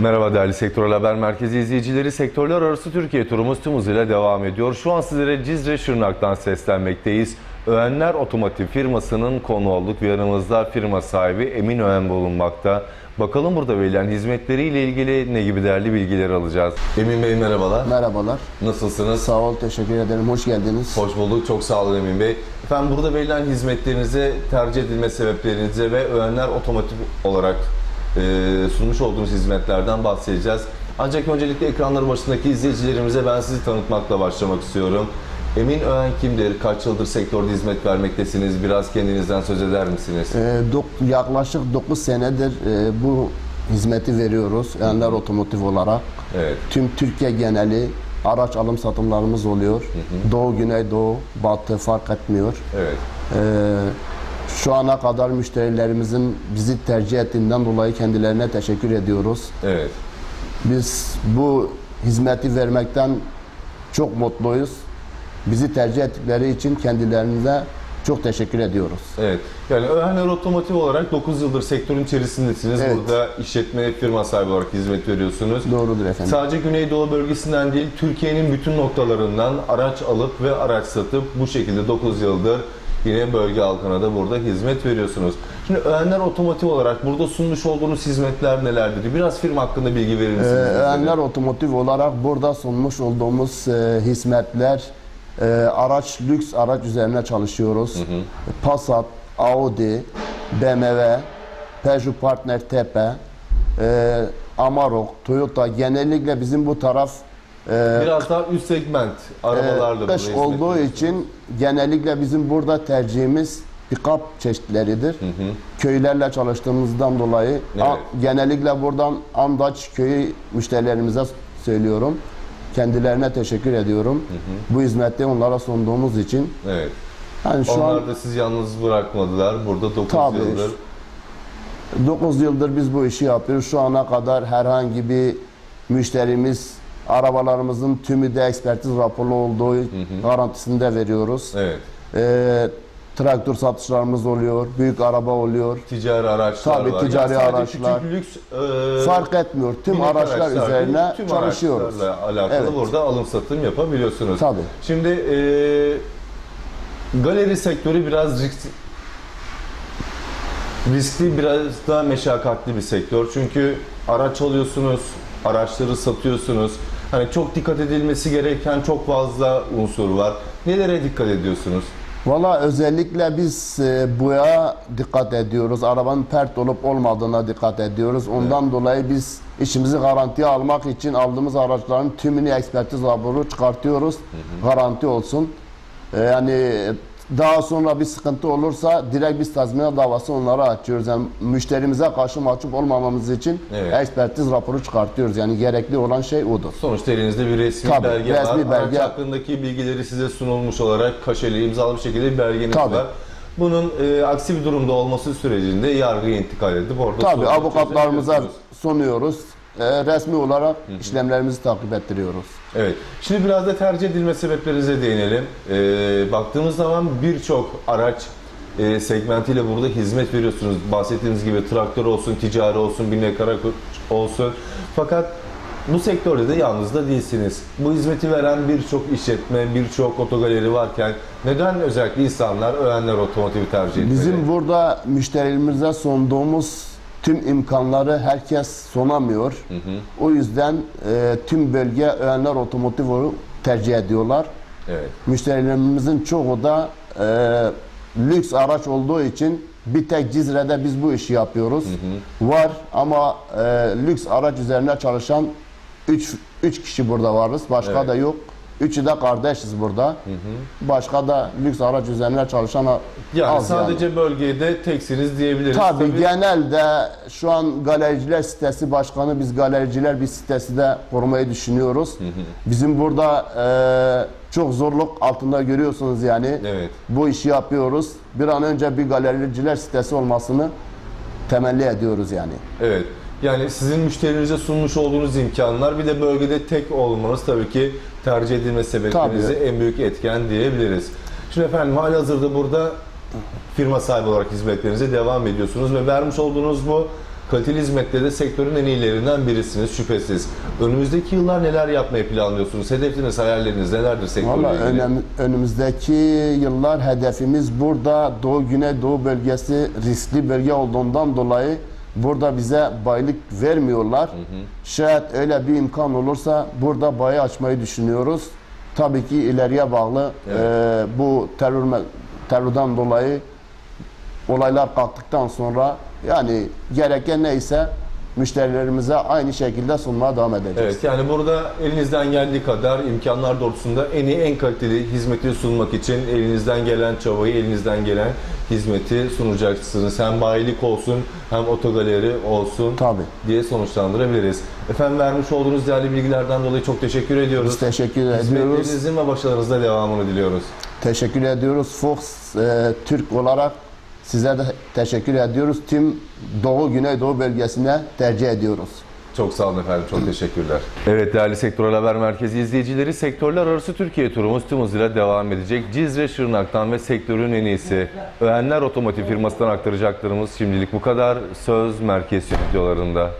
Merhaba değerli Sektörel Haber Merkezi izleyicileri. Sektörler arası Türkiye turumuz tüm hızıyla devam ediyor. Şu an sizlere Cizre Şırnak'tan seslenmekteyiz. Öğenler Otomotiv firmasının konu olduk ve yanımızda firma sahibi Emin Öğen bulunmakta. Bakalım burada verilen hizmetleriyle ilgili ne gibi değerli bilgiler alacağız. Emin Bey merhabalar. Merhabalar. Nasılsınız? Sağ ol, teşekkür ederim. Hoş geldiniz. Hoş bulduk. Çok sağ olun Emin Bey. Efendim burada verilen hizmetlerinize, tercih edilme sebeplerinize ve Öğenler Otomotiv olarak sunmuş olduğunuz hizmetlerden bahsedeceğiz. Ancak öncelikle ekranları başındaki izleyicilerimize ben sizi tanıtmakla başlamak istiyorum. Emin Öğen kimdir? Kaç yıldır sektörde hizmet vermektesiniz? Biraz kendinizden söz eder misiniz? Ee, dok- yaklaşık 9 senedir e, bu hizmeti veriyoruz. Enler Otomotiv olarak. Evet. Tüm Türkiye geneli araç alım satımlarımız oluyor. Doğu, Güney, Doğu, Batı fark etmiyor. Evet. Ee, şu ana kadar müşterilerimizin bizi tercih ettiğinden dolayı kendilerine teşekkür ediyoruz. Evet. Biz bu hizmeti vermekten çok mutluyuz. Bizi tercih ettikleri için kendilerine çok teşekkür ediyoruz. Evet. Yani Öğenler Otomotiv olarak 9 yıldır sektörün içerisindesiniz. Evet. Burada işletme firma sahibi olarak hizmet veriyorsunuz. Doğrudur efendim. Sadece Güneydoğu bölgesinden değil, Türkiye'nin bütün noktalarından araç alıp ve araç satıp bu şekilde 9 yıldır yine bölge halkına da burada hizmet veriyorsunuz. Şimdi Öğenler Otomotiv olarak burada sunmuş olduğunuz hizmetler nelerdir? Biraz firma hakkında bilgi verir Ee, misiniz? bizlere? Öğenler Otomotiv olarak burada sunmuş olduğumuz e, hizmetler e, araç, lüks araç üzerine çalışıyoruz. Passat, Audi, BMW, Peugeot Partner Tepe, e, Amarok, Toyota genellikle bizim bu taraf e, Biraz daha üst segment arabalarla burada kış olduğu için genellikle bizim burada tercihimiz pick-up çeşitleridir. Köylerle çalıştığımızdan dolayı Evet. a- genellikle buradan Andaç köyü müşterilerimize söylüyorum. Kendilerine teşekkür ediyorum. Bu hizmeti onlara sunduğumuz için. Evet. Yani şu Onlar an da sizi yalnız bırakmadılar. Burada 9 Tabii. yıldır 9 yıldır biz bu işi yapıyoruz. Şu ana kadar herhangi bir müşterimiz arabalarımızın tümü de ekspertiz raporlu olduğu garantisini de veriyoruz. evet. Ee, traktör satışlarımız oluyor, büyük araba oluyor. Ticari araçlar Tabii, var. ticari Yani araçlar. Küçük lüks e, Fark etmiyor. Tüm araçlar araçlar üzerine tüm çalışıyoruz. araçlarla alakalı Evet. burada alım satım yapabiliyorsunuz. Tabii. Şimdi e, galeri sektörü biraz risk, riskli, biraz daha meşakkatli bir sektör. Çünkü araç alıyorsunuz, araçları satıyorsunuz. Hani çok dikkat edilmesi gereken çok fazla unsur var. Nelere dikkat ediyorsunuz? Valla özellikle biz e, boya dikkat ediyoruz. Arabanın pert olup olmadığına dikkat ediyoruz. Ondan dolayı biz işimizi garantiye almak için aldığımız araçların tümünü ekspertiz raporu çıkartıyoruz. Garanti olsun. E, yani daha sonra bir sıkıntı olursa direkt biz tazminat davası onlara açıyoruz. Yani müşterimize karşı mahcup olmamamız için Evet. ekspertiz raporu çıkartıyoruz. Yani gerekli olan şey odur. Sonuçta elinizde bir resmi Tabii, belge resmi var. belge. Araç hakkındaki bilgileri size sunulmuş olarak kaşeli, imzalı bir şekilde bir belgeniz Tabii. var. Bunun e, aksi bir durumda olması sürecinde yargıya intikal edip orada Tabii sorunu avukatlarımıza çözebiliyorsunuz. sunuyoruz. E, resmi olarak işlemlerimizi takip ettiriyoruz. Evet. Şimdi biraz da tercih edilme sebeplerinize değinelim. E, baktığımız zaman birçok araç e, segmentiyle burada hizmet veriyorsunuz. Bahsettiğiniz gibi traktör olsun, ticari olsun, binlik araç olsun. Fakat bu sektörde de yalnız da değilsiniz. Bu hizmeti veren birçok işletme, birçok otogaleri varken neden özellikle insanlar Öğenler Otomotiv'i tercih etmeli? Bizim burada müşterilerimize sunduğumuz tüm imkanları herkes sunamıyor. O yüzden e, tüm bölge Öğenler Otomotiv'i tercih ediyorlar. Evet. Müşterilerimizin çoğu da e, lüks araç olduğu için bir tek Cizre'de biz bu işi yapıyoruz. Var ama e, lüks araç üzerine çalışan 3 3 kişi burada varız. Başka Evet. da yok. Üçü de kardeşiz burada. Başka da lüks araç üzerine çalışan Yani az yani. sadece bölgede teksiniz diyebiliriz. Tabii, genelde şu an galericiler sitesi başkanı biz galericiler bir sitesi de kurmayı düşünüyoruz. Bizim burada e, çok zorluk altında görüyorsunuz yani. Evet. Bu işi yapıyoruz. Bir an önce bir galericiler sitesi olmasını temelli ediyoruz yani. Evet. Yani sizin müşterinize sunmuş olduğunuz imkanlar bir de bölgede tek olmanız tabii ki tercih edilme sebeplerinize Tabii. en büyük etken diyebiliriz. Şimdi efendim halihazırda burada firma sahibi olarak hizmetlerinize devam ediyorsunuz ve vermiş olduğunuz bu kaliteli hizmette de sektörün en iyilerinden birisiniz şüphesiz. Önümüzdeki yıllar neler yapmayı planlıyorsunuz? Hedefleriniz, hayalleriniz nelerdir sektörle Valla ilgili? önem, önümüzdeki yıllar hedefimiz burada Doğu Güneydoğu bölgesi riskli bölge olduğundan dolayı burada bize baylık vermiyorlar. Şayet öyle bir imkan olursa burada bayi açmayı düşünüyoruz. Tabii ki ileriye bağlı Evet. eee, bu terör terörden dolayı olaylar kalktıktan sonra yani gereken neyse müşterilerimize aynı şekilde sunmaya devam edeceğiz. Evet yani burada elinizden geldiği kadar imkanlar doğrultusunda en iyi en kaliteli hizmeti sunmak için elinizden gelen çabayı, elinizden gelen hizmeti sunacaksınız. Hem bayilik olsun hem otogaleri olsun Tabii. diye sonuçlandırabiliriz. Efendim vermiş olduğunuz değerli bilgilerden dolayı çok teşekkür ediyoruz. Biz teşekkür ediyoruz. Hizmetlerinizin ve başarınızda devamını diliyoruz. Teşekkür ediyoruz. Fox e, Türk olarak size de teşekkür ediyoruz. Tüm Doğu Güneydoğu bölgesine tercih ediyoruz. Çok sağ olun efendim, çok teşekkürler. Evet değerli Sektörel Haber Merkezi izleyicileri, sektörler arası Türkiye turumuz tüm hızıyla devam edecek. Cizre Şırnak'tan ve sektörün en iyisi Öğenler Otomotiv firmasından aktaracaklarımız şimdilik bu kadar. Söz merkez stüdyolarında.